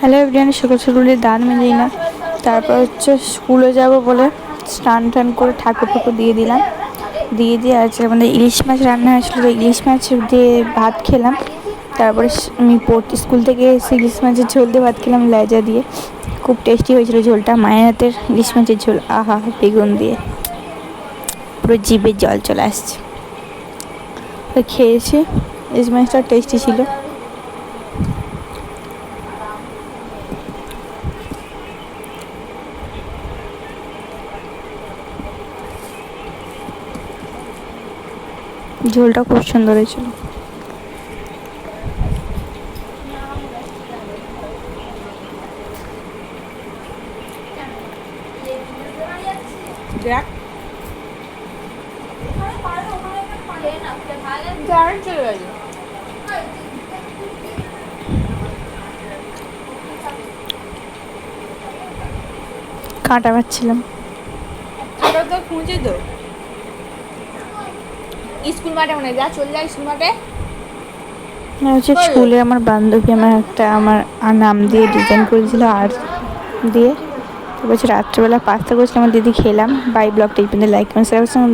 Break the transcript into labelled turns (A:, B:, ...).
A: Hello everyone সকাল সকালের দান মিলিয়ে না তারপর হচ্ছে স্কুলে যাব বলে স্নান টান করে ঠাকুর ঠাকুর দিয়ে দিলাম। দিয়ে দিয়ে আজকে আমাদের ইলিশ মাছ রান্না হয়েছিল তো ইলিশ মাছ দিয়ে ভাত খেলাম। তারপরে আমি পড়তে স্কুল থেকে এসে ইলিশ মাছের ঝোল দিয়ে ভাত খেলাম লেজা দিয়ে। খুব টেস্টি হয়েছিল ঝোলটা, মায়ের হাতের ইলিশ মাছের ঝোল, আহা, বেগুন দিয়ে। পুরো জিভে জল চলে আসছে। খেয়েছি, ইলিশ মাছটা টেস্টি ছিল। ঝোলটা খুব সুন্দর হয়েছিল। কাঁটা পাচ্ছিলাম
B: তো খুঁজে তো স্কুল মাঠে মনে যা চলে যায় স্কুল মাঠে।
A: না হচ্ছে স্কুলে আমার বান্ধবী আমার একটা আমার নাম দিয়ে ডিজাইন করেছিল আর্ট দিয়ে। তো বলছি রাত্রেবেলা পাস্তা করেছিলাম আমার দিদি খেলাম বাই ব্লগটা এই পর্যন্ত লাইক কমেন্ট সাবস্ক্রাইব